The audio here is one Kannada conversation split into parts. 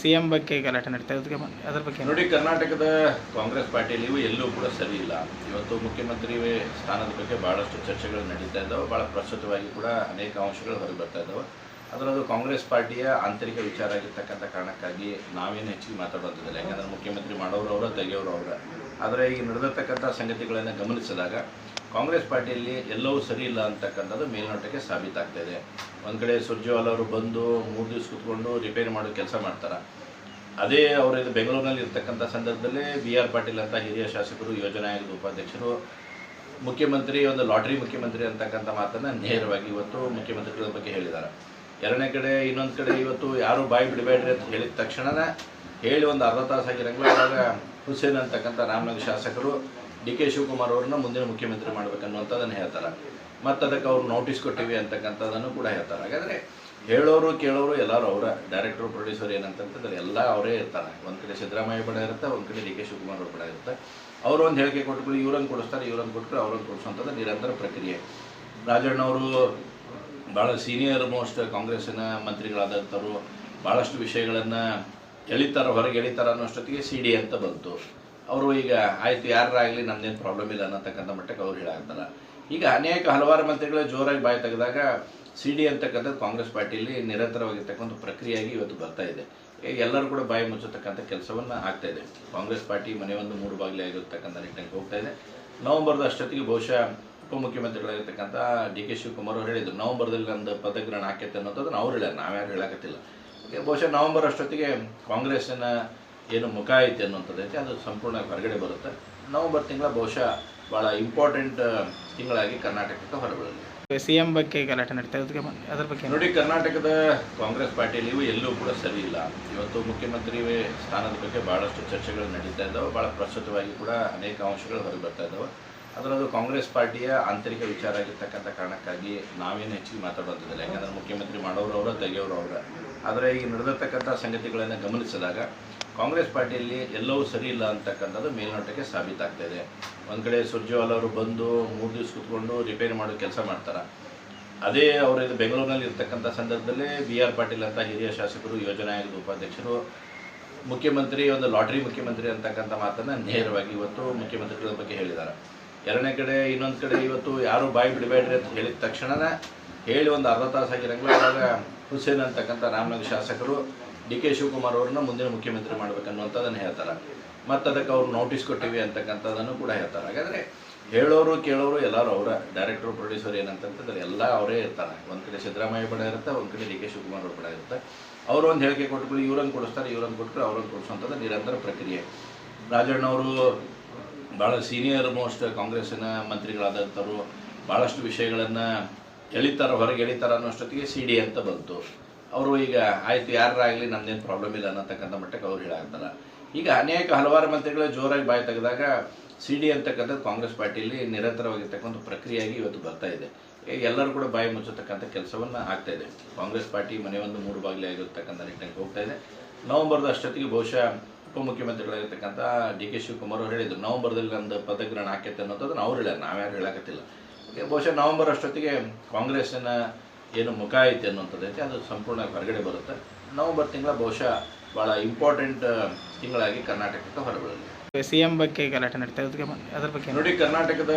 ಸಿ ಎಂ ಬಗ್ಗೆ ಗಲಾಟೆ ನಡೀತಾ ಇದೆ. ಅದಕ್ಕೆ ಅದ್ರ ಬಗ್ಗೆ ನೋಡಿ, ಕರ್ನಾಟಕದ ಕಾಂಗ್ರೆಸ್ ಪಾರ್ಟಿಯಲ್ಲಿ ಇವು ಎಲ್ಲೂ ಕೂಡ ಸರಿ ಇಲ್ಲ. ಇವತ್ತು ಮುಖ್ಯಮಂತ್ರಿ ಸ್ಥಾನದ ಬಗ್ಗೆ ಬಹಳಷ್ಟು ಚರ್ಚೆಗಳು ನಡೀತಾ ಇದ್ದಾವೆ. ಭಾಳ ಪ್ರಸ್ತುತವಾಗಿ ಕೂಡ ಅನೇಕ ಅಂಶಗಳು ಹೊರಗೆ ಬರ್ತಾ ಇದ್ದಾವೆ. ಅದರಲ್ಲೂ ಕಾಂಗ್ರೆಸ್ ಪಾರ್ಟಿಯ ಆಂತರಿಕ ವಿಚಾರ ಆಗಿರ್ತಕ್ಕಂಥ ಕಾರಣಕ್ಕಾಗಿ ನಾವೇನು ಹೆಚ್ಚಿಗೆ ಮಾತಾಡುವಂಥದ್ದಿಲ್ಲ ಯಾಕಂದ್ರೆ ಮುಖ್ಯಮಂತ್ರಿ ಮಾಡೋರು ಅವರ, ತೆಗೆಯೋರು ಅವರ. ಆದರೆ ಈಗ ನಡೆದಿರ್ತಕ್ಕಂಥ ಸಂಗತಿಗಳನ್ನು ಗಮನಿಸಿದಾಗ ಕಾಂಗ್ರೆಸ್ ಪಾರ್ಟಿಯಲ್ಲಿ ಎಲ್ಲವೂ ಸರಿ ಇಲ್ಲ ಅಂತಕ್ಕಂಥದ್ದು ಮೇಲ್ನೋಟಕ್ಕೆ ಸಾಬೀತಾಗ್ತಾ ಇದೆ. ಒಂದು ಕಡೆ ಸುರ್ಜೇವಾಲ ಅವರು ಬಂದು ಮೂರು ದಿವಸ ಕೂತ್ಕೊಂಡು ರಿಪೇರಿ ಮಾಡೋ ಕೆಲಸ ಮಾಡ್ತಾರೆ. ಅದೇ ಅವರಿದ್ದು ಬೆಂಗಳೂರಿನಲ್ಲಿ ಇರ್ತಕ್ಕಂಥ ಸಂದರ್ಭದಲ್ಲಿ ಬಿ ಆರ್ ಪಾಟೀಲ್ ಅಂತ ಹಿರಿಯ ಶಾಸಕರು, ಯೋಜನಾ ಆಯೋಗದ ಉಪಾಧ್ಯಕ್ಷರು, ಮುಖ್ಯಮಂತ್ರಿ, ಒಂದು ಲಾಟ್ರಿ ಮುಖ್ಯಮಂತ್ರಿ ಅಂತಕ್ಕಂಥ ಮಾತನ್ನು ನೇರವಾಗಿ ಇವತ್ತು ಮುಖ್ಯಮಂತ್ರಿಗಳ ಬಗ್ಗೆ ಹೇಳಿದ್ದಾರೆ. ಎರಡನೇ ಕಡೆ, ಇನ್ನೊಂದು ಕಡೆ ಇವತ್ತು ಯಾರು ಬಾಯಿ ಬಿಡಬೇಡ್ರಿ ಅಂತ ಹೇಳಿದ ತಕ್ಷಣನೇ ಹೇಳಿ ಒಂದು ಅರ್ಧ ತಾಸು ಆಗಿರಂಗಿಲ್ಲ ಹುಸೇನ್ ಅಂತಕ್ಕಂಥ ರಾಮನಗರ ಶಾಸಕರು ಡಿ ಕೆ ಶಿವಕುಮಾರ್ ಅವ್ರನ್ನ ಮುಂದಿನ ಮುಖ್ಯಮಂತ್ರಿ ಮಾಡ್ಬೇಕನ್ನುವಂಥದ್ದನ್ನು ಹೇಳ್ತಾರೆ. ಮತ್ತು ಅದಕ್ಕೆ ಅವ್ರು ನೋಟಿಸ್ ಕೊಟ್ಟಿವಿ ಅಂತಕ್ಕಂಥದ್ದನ್ನು ಕೂಡ ಹೇಳ್ತಾರೆ. ಹಾಗಾದರೆ ಹೇಳೋರು ಕೇಳೋರು ಎಲ್ಲರೂ ಅವರ ಡೈರೆಕ್ಟರ್ ಪ್ರೊಡ್ಯೂಸರ್ ಏನಂತಂತಂದ್ರೆ ಎಲ್ಲ ಅವರೇ ಇರ್ತಾರೆ. ಒಂದು ಕಡೆ ಸಿದ್ದರಾಮಯ್ಯ ಬಡ ಇರುತ್ತೆ, ಒಂದು ಕಡೆ ಡಿ ಕೆ ಶಿವಕುಮಾರ್ ಅವ್ರ ಬಡ ಇರುತ್ತೆ. ಅವರು ಒಂದು ಹೇಳಿಕೆ ಕೊಟ್ಬಿಟ್ಟು ಇವ್ರನ್ನ ಕೊಡಿಸ್ತಾರೆ, ಇವ್ರನ್ನ ಕೊಟ್ಟರೆ ಅವ್ರನ್ನ ಕೊಡಿಸುವಂಥದ್ದು ನಿರಂತರ ಪ್ರಕ್ರಿಯೆ. ರಾಜಣ್ಣ ಅವರು ಭಾಳ ಸೀನಿಯರ್ ಮೋಸ್ಟ್ ಕಾಂಗ್ರೆಸ್ಸಿನ ಮಂತ್ರಿಗಳಾದಂಥವ್ರು ಭಾಳಷ್ಟು ವಿಷಯಗಳನ್ನು ಎಳಿತಾರ, ಹೊರಗೆ ಎಳಿತಾರ ಅನ್ನೋಷ್ಟೊತ್ತಿಗೆ ಸಿ ಡಿ ಅಂತ ಬಂತು. ಅವರು ಈಗ, ಆಯಿತು ಯಾರಾಗಲಿ ನಮ್ದೇನು ಪ್ರಾಬ್ಲಮ್ ಇಲ್ಲ ಅನ್ನತಕ್ಕಂಥ ಮಟ್ಟಕ್ಕೆ ಅವ್ರು ಹೇಳಾಗ್ತಾರೆ ಈಗ ಅನೇಕ ಹಲವಾರು ಮಂತ್ರಿಗಳು ಜೋರಾಗಿ ಬಾಯಿ ತೆಗೆದಾಗ ಸಿ ಡಿ ಅಂತಕ್ಕಂಥದ್ದು ಕಾಂಗ್ರೆಸ್ ಪಾರ್ಟಿಯಲ್ಲಿ ನಿರಂತರವಾಗಿರ್ತಕ್ಕಂಥ ಪ್ರಕ್ರಿಯೆಯಾಗಿ ಇವತ್ತು ಬರ್ತಾ ಇದೆ. ಎಲ್ಲರೂ ಕೂಡ ಬಾಯಿ ಮುಚ್ಚತಕ್ಕಂಥ ಕೆಲಸವನ್ನು ಆಗ್ತಾ ಇದೆ. ಕಾಂಗ್ರೆಸ್ ಪಾರ್ಟಿ ಮನೆ ಒಂದು ಮೂರು ಬಾಗಿಲು ಆಗಿರ್ತಕ್ಕಂಥ ನಿಟ್ಟಿನಲ್ಲಿ ಹೋಗ್ತಾ ಇದೆ. ನವೆಂಬರ್ದ ಅಷ್ಟೊತ್ತಿಗೆ ಬಹುಶಃ ಉಪಮುಖ್ಯಮಂತ್ರಿಗಳಾಗಿರ್ತಕ್ಕಂಥ ಡಿ ಕೆ ಶಿವಕುಮಾರ್ ಅವರು ಹೇಳಿದರು. ನವೆಂಬರ್ದಲ್ಲಿ ನಂದು ಪದಗ್ರಹಣ ಆಕೈತೆ ಅನ್ನೋದನ್ನು ಅವ್ರು ಹೇಳ್ಯಾರ ನಾವ್ಯಾರು ಹೇಳಕತ್ತಿಲ್ಲ. ಬಹುಶಃ ನವೆಂಬರ್ ಅಷ್ಟೊತ್ತಿಗೆ ಕಾಂಗ್ರೆಸ್ಸಿನ ಏನು ಮುಖ ಐತೆ ಅನ್ನುವಂಥದ್ದು ಐತೆ ಅದು ಸಂಪೂರ್ಣ ಹೊರಗಡೆ ಬರುತ್ತೆ. ನವಂಬರ್ ತಿಂಗಳ ಬಹುಶಃ ಭಾಳ ಇಂಪಾರ್ಟೆಂಟ್ ತಿಂಗಳಾಗಿ ಕರ್ನಾಟಕಕ್ಕೆ ಹೊರಬೀಳಲಿದೆ ಸಿ ಎಂ ಬಗ್ಗೆ ಗಲಾಟೆ ನಡೀತಾ ಇದೆ. ಅದಕ್ಕೆ ಅದ್ರ ಬಗ್ಗೆ ನೋಡಿ ಕರ್ನಾಟಕದ ಕಾಂಗ್ರೆಸ್ ಪಾರ್ಟಿಯಲ್ಲಿಯೂ ಎಲ್ಲೂ ಕೂಡ ಸರಿ ಇಲ್ಲ. ಇವತ್ತು ಮುಖ್ಯಮಂತ್ರಿ ಸ್ಥಾನದ ಬಗ್ಗೆ ಭಾಳಷ್ಟು ಚರ್ಚೆಗಳು ನಡೀತಾ ಇದ್ದಾವೆ. ಭಾಳ ಪ್ರಸ್ತುತವಾಗಿ ಕೂಡ ಅನೇಕ ಅಂಶಗಳು ಹೊರಗೆ ಬರ್ತಾ ಇದ್ದಾವೆ. ಅದರದು ಕಾಂಗ್ರೆಸ್ ಪಾರ್ಟಿಯ ಆಂತರಿಕ ವಿಚಾರ ಆಗಿರ್ತಕ್ಕಂಥ ಕಾರಣಕ್ಕಾಗಿ ನಾವೇನು ಹೆಚ್ಚಿಗೆ ಮಾತಾಡೋದಿಲ್ಲ. ಯಾಕಂದ್ರೆ ಮುಖ್ಯಮಂತ್ರಿ ಮಾಡೋರು ಅವರ ತೆಗೆಯೋರು ಅವರ. ಆದರೆ ಈಗ ನಡೆದಿರ್ತಕ್ಕಂಥ ಸಂಗತಿಗಳನ್ನು ಗಮನಿಸಿದಾಗ ಕಾಂಗ್ರೆಸ್ ಪಾರ್ಟಿಯಲ್ಲಿ ಎಲ್ಲವೂ ಸರಿ ಇಲ್ಲ ಅಂತಕ್ಕಂಥದ್ದು ಮೇಲ್ನೋಟಕ್ಕೆ ಸಾಬೀತಾಗ್ತಾ ಇದೆ. ಒಂದು ಕಡೆ ಸುರ್ಜೇವಾಲ ಅವರು ಬಂದು ಮೂರು ದಿವಸ ಕೂತ್ಕೊಂಡು ರಿಪೇರಿ ಮಾಡೋ ಕೆಲಸ ಮಾಡ್ತಾರೆ. ಅದೇ ಅವರು ಇದು ಬೆಂಗಳೂರಿನಲ್ಲಿ ಇರ್ತಕ್ಕಂಥ ಸಂದರ್ಭದಲ್ಲಿ ಬಿ ಆರ್ ಪಾಟೀಲ್ ಅಂತ ಹಿರಿಯ ಶಾಸಕರು, ಯೋಜನಾ ಆಯೋಗದ ಉಪಾಧ್ಯಕ್ಷರು, ಮುಖ್ಯಮಂತ್ರಿ, ಒಂದು ಲಾಟ್ರಿ ಮುಖ್ಯಮಂತ್ರಿ ಅಂತಕ್ಕಂಥ ಮಾತನ್ನು ನೇರವಾಗಿ ಇವತ್ತು ಮುಖ್ಯಮಂತ್ರಿಗಳ ಬಗ್ಗೆ ಹೇಳಿದ್ದಾರೆ. ಎರಡನೇ ಕಡೆ, ಇನ್ನೊಂದು ಕಡೆ ಇವತ್ತು ಯಾರು ಬಾಯಿ ಬಿಡಬೇಡ್ರಿ ಅಂತ ಹೇಳಿದ ತಕ್ಷಣನೇ ಹೇಳಿ ಒಂದು ಅರ್ಧ ತಾಸು ಆಗಿರಂಗಿಲ್ಲ ಹುಸೇನ್ ಅಂತಕ್ಕಂಥ ರಾಮನಗರ ಶಾಸಕರು ಡಿ ಕೆ ಶಿವಕುಮಾರ್ ಅವ್ರನ್ನ ಮುಂದಿನ ಮುಖ್ಯಮಂತ್ರಿ ಮಾಡ್ಬೇಕನ್ನುವಂಥದ್ದನ್ನು ಹೇಳ್ತಾರೆ. ಮತ್ತು ಅದಕ್ಕೆ ಅವ್ರು ನೋಟಿಸ್ ಕೊಟ್ಟಿವಿ ಅಂತಕ್ಕಂಥದ್ದನ್ನು ಕೂಡ ಹೇಳ್ತಾರೆ. ಹಾಗಾದರೆ ಹೇಳೋರು ಕೇಳೋರು ಎಲ್ಲರೂ ಅವರ ಡೈರೆಕ್ಟರ್ ಪ್ರೊಡ್ಯೂಸರ್ ಏನಂತಂತಂದ್ರೆ ಎಲ್ಲ ಅವರೇ ಇರ್ತಾರೆ. ಒಂದು ಕಡೆ ಸಿದ್ದರಾಮಯ್ಯ ಬಡ ಇರುತ್ತೆ, ಒಂದು ಕಡೆ ಡಿ ಕೆ ಶಿವಕುಮಾರ್ ಅವ್ರ ಬಡ ಇರುತ್ತೆ. ಅವರು ಒಂದು ಹೇಳಿಕೆ ಕೊಟ್ಬಿಟ್ಟು ಇವ್ರನ್ನು ಕೊಡಿಸ್ತಾರೆ, ಇವ್ರನ್ನು ಕೊಟ್ಟರೆ ಅವ್ರನ್ನು ಕೊಡಿಸುವಂಥದ್ದು ನಿರಂತರ ಪ್ರಕ್ರಿಯೆ. ರಾಜಣ್ಣವರು ಭಾಳ ಸೀನಿಯರ್ ಮೋಸ್ಟ್ ಕಾಂಗ್ರೆಸ್ಸಿನ ಮಂತ್ರಿಗಳಾದಂಥವ್ರು ಭಾಳಷ್ಟು ವಿಷಯಗಳನ್ನು ಎಳಿತಾರ, ಹೊರಗೆ ಎಳಿತಾರ ಅನ್ನೋಷ್ಟೊತ್ತಿಗೆ ಸಿ ಡಿ ಅಂತ ಬಂತು. ಅವರು ಈಗ, ಆಯಿತು ಯಾರಾಗಲಿ ನಮ್ದೇನು ಪ್ರಾಬ್ಲಮ್ ಇಲ್ಲ ಅನ್ನತಕ್ಕಂಥ ಮಟ್ಟಕ್ಕೆ ಅವ್ರು ಹೇಳಾಗ್ತಾರೆ ಈಗ ಅನೇಕ ಹಲವಾರು ಮಂತ್ರಿಗಳು ಜೋರಾಗಿ ಬಾಯಿ ತೆಗೆದಾಗ ಸಿ ಡಿ ಅಂತಕ್ಕಂಥದ್ದು ಕಾಂಗ್ರೆಸ್ ಪಾರ್ಟಿಯಲ್ಲಿ ನಿರಂತರವಾಗಿರ್ತಕ್ಕಂಥ ಪ್ರಕ್ರಿಯೆಯಾಗಿ ಇವತ್ತು ಬರ್ತಾ ಇದೆ. ಎಲ್ಲರೂ ಕೂಡ ಬಾಯಿ ಮುಚ್ಚತಕ್ಕಂಥ ಕೆಲಸವನ್ನು ಆಗ್ತಾ ಇದೆ. ಕಾಂಗ್ರೆಸ್ ಪಾರ್ಟಿ ಮನೆ ಒಂದು ಮೂರು ಬಾಗಿಲು ಆಗಿರ್ತಕ್ಕಂಥ ನಿಟ್ಟಿನಲ್ಲಿ ಹೋಗ್ತಾ ಇದೆ. ನವೆಂಬರ್ದ ಅಷ್ಟೊತ್ತಿಗೆ ಬಹುಶಃ ಉಪಮುಖ್ಯಮಂತ್ರಿಗಳಾಗಿರ್ತಕ್ಕಂಥ ಡಿ ಕೆ ಶಿವಕುಮಾರ್ ಅವರು ಹೇಳಿದ್ರು. ನವಂಬರ್ದಲ್ಲಿ ನಂದು ಪದಗ್ರಹಣ ಆಕೈತೆ ಅನ್ನೋದನ್ನು ಅವ್ರು ಹೇಳ್ಯಾರ ನಾವ್ಯಾರು ಹೇಳಕತ್ತಿಲ್ಲ. ಬಹುಶಃ ನವೆಂಬರ್ ಅಷ್ಟೊತ್ತಿಗೆ ಕಾಂಗ್ರೆಸ್ಸಿನ ಏನು ಮುಖ ಐತೆ ಅನ್ನುವಂಥದ್ದು ಐತೆ ಅದು ಸಂಪೂರ್ಣ ಹೊರಗಡೆ ಬರುತ್ತೆ. ನವಂಬರ್ ತಿಂಗಳ ಬಹುಶಃ ಭಾಳ ಇಂಪಾರ್ಟೆಂಟ್ ತಿಂಗಳಾಗಿ ಕರ್ನಾಟಕಕ್ಕೆ ಹೊರಬರುತ್ತೆ ಸಿ ಎಂ ಬಗ್ಗೆ ಗಲಾಟೆ ನಡೀತಾ ಇದ್ದಕ್ಕೆ ಅದ್ರ ಬಗ್ಗೆ ನೋಡಿ ಕರ್ನಾಟಕದ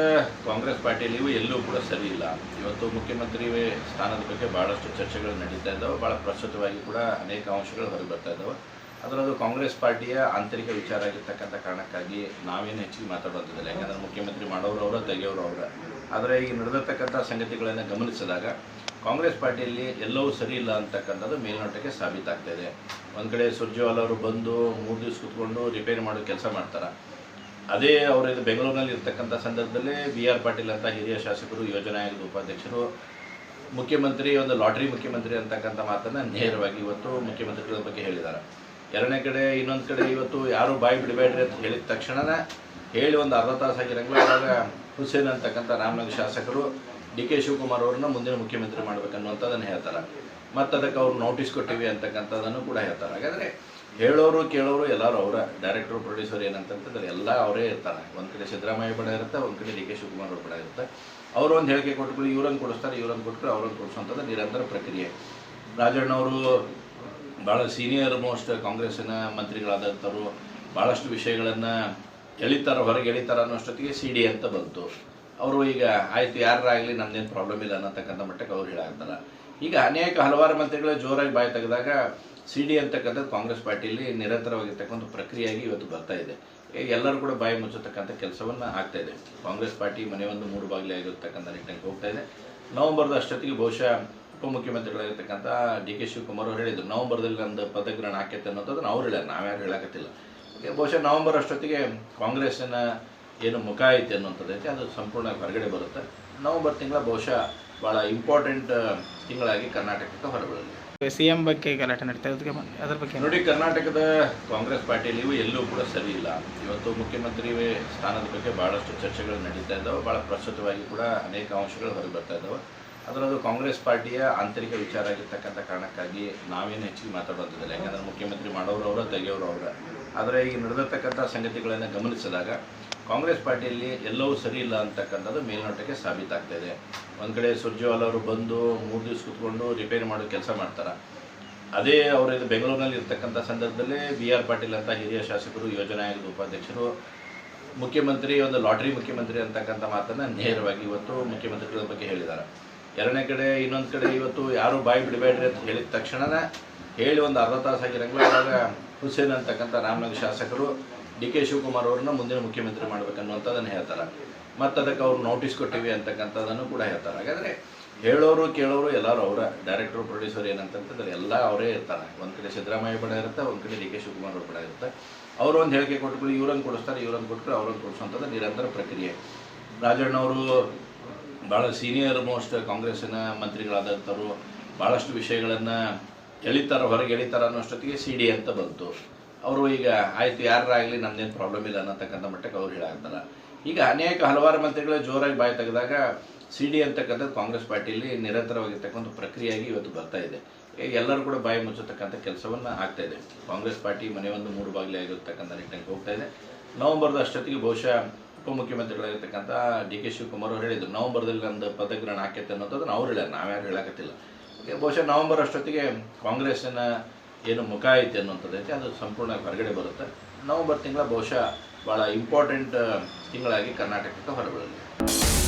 ಕಾಂಗ್ರೆಸ್ ಪಾರ್ಟಿಯಲ್ಲಿಯೂ ಎಲ್ಲೂ ಕೂಡ ಸರಿ ಇಲ್ಲ. ಇವತ್ತು ಮುಖ್ಯಮಂತ್ರಿ ಸ್ಥಾನದ ಬಗ್ಗೆ ಭಾಳಷ್ಟು ಚರ್ಚೆಗಳು ನಡೀತಾ ಇದ್ದಾವೆ. ಭಾಳ ಪ್ರಸ್ತುತವಾಗಿ ಕೂಡ ಅನೇಕ ಅಂಶಗಳು ಹೊರಗೆ ಬರ್ತಾ ಇದ್ದಾವೆ. ಅದರದು ಕಾಂಗ್ರೆಸ್ ಪಾರ್ಟಿಯ ಆಂತರಿಕ ವಿಚಾರ ಆಗಿರ್ತಕ್ಕಂಥ ಕಾರಣಕ್ಕಾಗಿ ನಾವೇನು ಹೆಚ್ಚಿಗೆ ಮಾತಾಡೋದಿಲ್ಲ. ಯಾಕಂದರೆ ಮುಖ್ಯಮಂತ್ರಿ ಮಾಡೋರು ಅವರ ತೆಗೆಯೋರು ಅವರ. ಆದರೆ ಈಗ ನಡೆದಿರ್ತಕ್ಕಂಥ ಸಂಗತಿಗಳನ್ನು ಗಮನಿಸಿದಾಗ ಕಾಂಗ್ರೆಸ್ ಪಾರ್ಟಿಯಲ್ಲಿ ಎಲ್ಲವೂ ಸರಿ ಇಲ್ಲ ಅಂತಕ್ಕಂಥದ್ದು ಮೇಲ್ನೋಟಕ್ಕೆ ಸಾಬೀತಾಗ್ತಾ ಇದೆ. ಒಂದು ಕಡೆ ಸುರ್ಜೇವಾಲ ಅವರು ಬಂದು ಮೂರು ದಿವಸ ಕೂತ್ಕೊಂಡು ರಿಪೇರಿ ಮಾಡೋ ಕೆಲಸ ಮಾಡ್ತಾರೆ. ಅದೇ ಅವರು ಇದು ಬೆಂಗಳೂರಿನಲ್ಲಿ ಇರ್ತಕ್ಕಂಥ ಸಂದರ್ಭದಲ್ಲಿ ಬಿ ಆರ್ ಪಾಟೀಲ್ ಅಂತ ಹಿರಿಯ ಶಾಸಕರು, ಯೋಜನಾ ಆಯೋಗದ ಉಪಾಧ್ಯಕ್ಷರು, ಮುಖ್ಯಮಂತ್ರಿ, ಒಂದು ಲಾಟ್ರಿ ಮುಖ್ಯಮಂತ್ರಿ ಅಂತಕ್ಕಂಥ ಮಾತನ್ನು ನೇರವಾಗಿ ಇವತ್ತು ಮುಖ್ಯಮಂತ್ರಿಗಳ ಬಗ್ಗೆ ಹೇಳಿದ್ದಾರೆ. ಎರಡನೇ ಕಡೆ, ಇನ್ನೊಂದು ಕಡೆ ಇವತ್ತು ಯಾರು ಬಾಯಿ ಬಿಡಬೇಡ್ರಿ ಅಂತ ಹೇಳಿದ ತಕ್ಷಣನೇ ಹೇಳಿ ಒಂದು ಅರ್ಧ ತಾಸು ಆಗಿರಂಗಿಲ್ಲ ಹುಸೇನ್ ಅಂತಕ್ಕಂಥ ರಾಮನಗರ ಶಾಸಕರು ಡಿ ಕೆ ಶಿವಕುಮಾರ್ ಅವ್ರನ್ನ ಮುಂದಿನ ಮುಖ್ಯಮಂತ್ರಿ ಮಾಡ್ಬೇಕನ್ನುವಂಥದ್ದನ್ನು ಹೇಳ್ತಾರೆ. ಮತ್ತು ಅದಕ್ಕೆ ಅವ್ರು ನೋಟಿಸ್ ಕೊಟ್ಟಿವಿ ಅಂತಕ್ಕಂಥದ್ದನ್ನು ಕೂಡ ಹೇಳ್ತಾರೆ. ಹಾಗಾದರೆ ಹೇಳೋರು ಕೇಳೋರು ಎಲ್ಲರೂ ಅವರ ಡೈರೆಕ್ಟರ್ ಪ್ರೊಡ್ಯೂಸರ್ ಏನಂತಂತಂದ್ರೆ ಎಲ್ಲ ಅವರೇ ಇರ್ತಾರೆ. ಒಂದು ಕಡೆ ಸಿದ್ದರಾಮಯ್ಯ ಬಡ ಇರುತ್ತೆ, ಒಂದು ಕಡೆ ಡಿ ಕೆ ಶಿವಕುಮಾರ್ ಅವ್ರ ಬಡ ಇರುತ್ತೆ. ಅವರು ಒಂದು ಹೇಳಿಕೆ ಕೊಟ್ಬಿಟ್ಟು ಇವ್ರನ್ನ ಕೊಡಿಸ್ತಾರೆ, ಇವ್ರನ್ನ ಕೊಟ್ಟರೆ ಅವ್ರನ್ನ ಕೊಡಿಸುವಂಥದ್ದು ನಿರಂತರ ಪ್ರಕ್ರಿಯೆ. ರಾಜಣ್ಣ ಅವರು ಭಾಳ ಸೀನಿಯರ್ ಮೋಸ್ಟ್ ಕಾಂಗ್ರೆಸ್ಸಿನ ಮಂತ್ರಿಗಳಾದಂಥವ್ರು ಭಾಳಷ್ಟು ವಿಷಯಗಳನ್ನು ಎಳಿತಾರ ಹೊರಗೆ ಎಳಿತಾರ ಅನ್ನೋಷ್ಟೊತ್ತಿಗೆ ಸಿ ಡಿ ಅಂತ ಬಂತು. ಅವರು ಈಗ, ಆಯ್ತು ಯಾರಾಗಲಿ ನಮ್ದೇನು ಪ್ರಾಬ್ಲಮ್ ಇಲ್ಲ ಅನ್ನತಕ್ಕಂಥ ಮಟ್ಟಕ್ಕೆ ಅವ್ರು ಹೇಳಾಗ್ತಾರೆ. ಈಗ ಅನೇಕ ಹಲವಾರು ಮಂತ್ರಿಗಳು ಜೋರಾಗಿ ಬಾಯಿ ತೆಗೆದಾಗ ಸಿ ಡಿ ಅಂತಕ್ಕಂಥದ್ದು ಕಾಂಗ್ರೆಸ್ ಪಾರ್ಟಿಯಲ್ಲಿ ನಿರಂತರವಾಗಿರ್ತಕ್ಕಂಥ ಪ್ರಕ್ರಿಯೆಯಾಗಿ ಇವತ್ತು ಬರ್ತಾ ಇದೆ. ಎಲ್ಲರೂ ಕೂಡ ಬಾಯಿ ಮುಚ್ಚತಕ್ಕಂಥ ಕೆಲಸವನ್ನು ಆಗ್ತಾ ಇದೆ. ಕಾಂಗ್ರೆಸ್ ಪಾರ್ಟಿ ಮನೆ ಒಂದು ಮೂರು ಬಾಗಿಲು ಆಗಿರ್ತಕ್ಕಂಥ ನಿಟ್ಟಿನಲ್ಲಿ ಹೋಗ್ತಾ ಇದೆ. ನವೆಂಬರ್ದ ಅಷ್ಟೊತ್ತಿಗೆ ಬಹುಶಃ ಉಪಮುಖ್ಯಮಂತ್ರಿಗಳಾಗಿರ್ತಕ್ಕಂಥ ಡಿ ಕೆ ಶಿವಕುಮಾರ್ ಅವರು ಹೇಳಿದರು. ನವಂಬರ್ದಲ್ಲಿ ನಂದು ಪದಗ್ರಹಣ ಆಕೈತೆ ಅನ್ನೋದನ್ನು ಅವ್ರು ಹೇಳ್ಯಾರ ನಾವ್ಯಾರು ಹೇಳಕತ್ತಿಲ್ಲ. ಬಹುಶಃ ನವೆಂಬರ್ ಅಷ್ಟೊತ್ತಿಗೆ ಕಾಂಗ್ರೆಸ್ಸಿನ ಏನು ಮುಖ ಐತಿ ಅನ್ನುವಂಥದ್ದು ಐತೆ ಅದು ಸಂಪೂರ್ಣ ಹೊರಗಡೆ ಬರುತ್ತೆ. ನವಂಬರ್ ತಿಂಗಳ ಬಹುಶಃ ಭಾಳ ಇಂಪಾರ್ಟೆಂಟ್ ತಿಂಗಳಾಗಿ ಕರ್ನಾಟಕಕ್ಕೆ ಹೊರಬೀಳಲಿದೆ ಸಿ ಎಂ ಬಗ್ಗೆ ಗಲಾಟೆ ನಡೀತಾ ಇದ್ದಕ್ಕೆ ಅದ್ರ ಬಗ್ಗೆ ನೋಡಿ ಕರ್ನಾಟಕದ ಕಾಂಗ್ರೆಸ್ ಪಾರ್ಟಿಯಲ್ಲಿ ಎಲ್ಲೂ ಕೂಡ ಸರಿ ಇಲ್ಲ. ಇವತ್ತು ಮುಖ್ಯಮಂತ್ರಿ ಸ್ಥಾನದ ಬಗ್ಗೆ ಭಾಳಷ್ಟು ಚರ್ಚೆಗಳು ನಡೀತಾ ಇದ್ದಾವೆ ಭಾಳ ಪ್ರಸ್ತುತವಾಗಿ ಕೂಡ ಅನೇಕ ಅಂಶಗಳು ಹೊರಗೆ ಬರ್ತಾ ಇದ್ದಾವೆ. ಅದರಲ್ಲೂ ಕಾಂಗ್ರೆಸ್ ಪಾರ್ಟಿಯ ಆಂತರಿಕ ವಿಚಾರ ಆಗಿರ್ತಕ್ಕಂಥ ಕಾರಣಕ್ಕಾಗಿ ನಾವೇನು ಹೆಚ್ಚಿಗೆ ಮಾತಾಡೋದಿಲ್ಲ ಯಾಕಂದ್ರೆ ಮುಖ್ಯಮಂತ್ರಿ ಮಾಡೋರು ಅವರ ತೆಗೆಯೋರು ಅವರ. ಆದರೆ ಈಗ ನಡೆದಿರ್ತಕ್ಕಂಥ ಸಂಗತಿಗಳನ್ನು ಗಮನಿಸಿದಾಗ ಕಾಂಗ್ರೆಸ್ ಪಾರ್ಟಿಯಲ್ಲಿ ಎಲ್ಲವೂ ಸರಿ ಇಲ್ಲ ಅಂತಕ್ಕಂಥದ್ದು ಮೇಲ್ನೋಟಕ್ಕೆ ಸಾಬೀತಾಗ್ತಾ ಇದೆ. ಒಂದು ಕಡೆ ಸುರ್ಜೇವಾಲ ಅವರು ಬಂದು ಮೂರು ದಿವಸ ಕೂತ್ಕೊಂಡು ರಿಪೇರಿ ಮಾಡೋ ಕೆಲಸ ಮಾಡ್ತಾರೆ. ಅದೇ ಅವರು ಇದು ಬೆಂಗಳೂರಿನಲ್ಲಿ ಇರ್ತಕ್ಕಂಥ ಸಂದರ್ಭದಲ್ಲಿ ಬಿ ಆರ್ ಪಾಟೀಲ್ ಅಂತ ಹಿರಿಯ ಶಾಸಕರು, ಯೋಜನಾ ಆಯೋಗದ ಉಪಾಧ್ಯಕ್ಷರು, ಮುಖ್ಯಮಂತ್ರಿ, ಒಂದು ಲಾಟ್ರಿ ಮುಖ್ಯಮಂತ್ರಿ ಅಂತಕ್ಕಂಥ ಮಾತನ್ನು ನೇರವಾಗಿ ಇವತ್ತು ಮುಖ್ಯಮಂತ್ರಿಗಳ ಬಗ್ಗೆ ಹೇಳಿದ್ದಾರೆ. ಎರಡನೇ ಕಡೆ, ಇನ್ನೊಂದು ಕಡೆ ಇವತ್ತು ಯಾರು ಬಾಯಿ ಬಿಡಬೇಡ್ರಿ ಅಂತ ಹೇಳಿದ ತಕ್ಷಣನೇ ಹೇಳಿ ಒಂದು ಅರ್ಧ ತಾಸು ಆಗಿರಂಗಿಲ್ಲ ಹುಸೇನ್ ಅಂತಕ್ಕಂಥ ರಾಮನಗರ ಶಾಸಕರು ಡಿ ಕೆ ಶಿವಕುಮಾರ್ ಅವ್ರನ್ನ ಮುಂದಿನ ಮುಖ್ಯಮಂತ್ರಿ ಮಾಡ್ಬೇಕನ್ನುವಂಥದ್ದನ್ನು ಹೇಳ್ತಾರೆ. ಮತ್ತು ಅದಕ್ಕೆ ಅವ್ರು ನೋಟಿಸ್ ಕೊಟ್ಟಿವಿ ಅಂತಕ್ಕಂಥದ್ದನ್ನು ಕೂಡ ಹೇಳ್ತಾರೆ. ಹಾಗಾದರೆ ಹೇಳೋರು ಕೇಳೋರು ಎಲ್ಲರೂ ಅವರ ಡೈರೆಕ್ಟರ್ ಪ್ರೊಡ್ಯೂಸರ್ ಏನಂತಂತಂದ್ರೆ ಎಲ್ಲ ಅವರೇ ಇರ್ತಾರೆ. ಒಂದು ಕಡೆ ಸಿದ್ದರಾಮಯ್ಯ ಬಡ ಇರುತ್ತೆ, ಒಂದು ಕಡೆ ಡಿ ಕೆ ಶಿವಕುಮಾರ್ ಅವ್ರ ಬಡ ಇರುತ್ತೆ. ಅವರು ಒಂದು ಹೇಳಿಕೆ ಕೊಟ್ಬಿಟ್ಟು ಇವ್ರನ್ನ ಕೊಡಿಸ್ತಾರೆ, ಇವ್ರನ್ನ ಕೊಟ್ಟರೆ ಅವ್ರನ್ನ ಕೊಡಿಸುವಂಥದ್ದು ನಿರಂತರ ಪ್ರಕ್ರಿಯೆ. ರಾಜಣ್ಣ ಅವರು ಭಾಳ ಸೀನಿಯರ್ ಮೋಸ್ಟ್ ಕಾಂಗ್ರೆಸ್ಸಿನ ಮಂತ್ರಿಗಳಾದಂಥವ್ರು ಭಾಳಷ್ಟು ವಿಷಯಗಳನ್ನು ಎಳಿತಾರೆ, ಹೊರಗೆ ಎಳಿತಾರ ಅನ್ನೋಷ್ಟೊತ್ತಿಗೆ ಸಿ ಡಿ ಅಂತ ಬಂತು. ಅವರು ಈಗ, ಆಯ್ತು ಯಾರಾಗಲಿ ನಮ್ದೇನು ಪ್ರಾಬ್ಲಮ್ ಇಲ್ಲ ಅನ್ನತಕ್ಕಂಥ ಮಟ್ಟಕ್ಕೆ ಅವ್ರು ಹೇಳಾಗ್ತಾರೆ ಈಗ ಅನೇಕ ಹಲವಾರು ಮಂತ್ರಿಗಳು ಜೋರಾಗಿ ಬಾಯಿ ತೆಗೆದಾಗ ಸಿ ಡಿ ಅಂತಕ್ಕಂಥದ್ದು ಕಾಂಗ್ರೆಸ್ ಪಾರ್ಟಿಯಲ್ಲಿ ನಿರಂತರವಾಗಿರ್ತಕ್ಕಂಥ ಪ್ರಕ್ರಿಯೆಯಾಗಿ ಇವತ್ತು ಬರ್ತಾ ಇದೆ. ಎಲ್ಲರೂ ಕೂಡ ಬಾಯಿ ಮುಚ್ಚತಕ್ಕಂಥ ಕೆಲಸವನ್ನು ಆಗ್ತಾ ಇದೆ. ಕಾಂಗ್ರೆಸ್ ಪಾರ್ಟಿ ಮನೆ ಒಂದು ಮೂರು ಬಾಗಿಲು ಆಗಿರ್ತಕ್ಕಂಥ ನಿಟ್ಟಿನಲ್ಲಿ ಹೋಗ್ತಾ ಇದೆ. ನವೆಂಬರ್ದ ಅಷ್ಟೊತ್ತಿಗೆ ಬಹುಶಃ ಉಪಮುಖ್ಯಮಂತ್ರಿಗಳಾಗಿರ್ತಕ್ಕಂಥ ಡಿ ಕೆ ಶಿವಕುಮಾರ್ ಅವರು ಹೇಳಿದರು. ನವಂಬರ್ದಲ್ಲಿ ನಂದು ಪದಗ್ರಹಣ ಆಕೈತೆ ಅನ್ನೋದನ್ನು ಅವ್ರು ಹೇಳ್ಯಾರ ನಾವ್ಯಾರು ಹೇಳಕತ್ತಿಲ್ಲ. ಬಹುಶಃ ನವೆಂಬರ್ ಅಷ್ಟೊತ್ತಿಗೆ ಕಾಂಗ್ರೆಸ್ಸಿನ ಏನು ಮುಖ ಐತೆ ಅನ್ನುವಂಥದ್ದು ಐತೆ, ಅದು ಸಂಪೂರ್ಣ ಹೊರಗಡೆ ಬರುತ್ತೆ. ನವಂಬರ್ ತಿಂಗಳ ಬಹುಶಃ ಭಾಳ ಇಂಪಾರ್ಟೆಂಟ್ ತಿಂಗಳಾಗಿ ಕರ್ನಾಟಕಕ್ಕೆ ಹೊರಬೀಳಲಿದೆ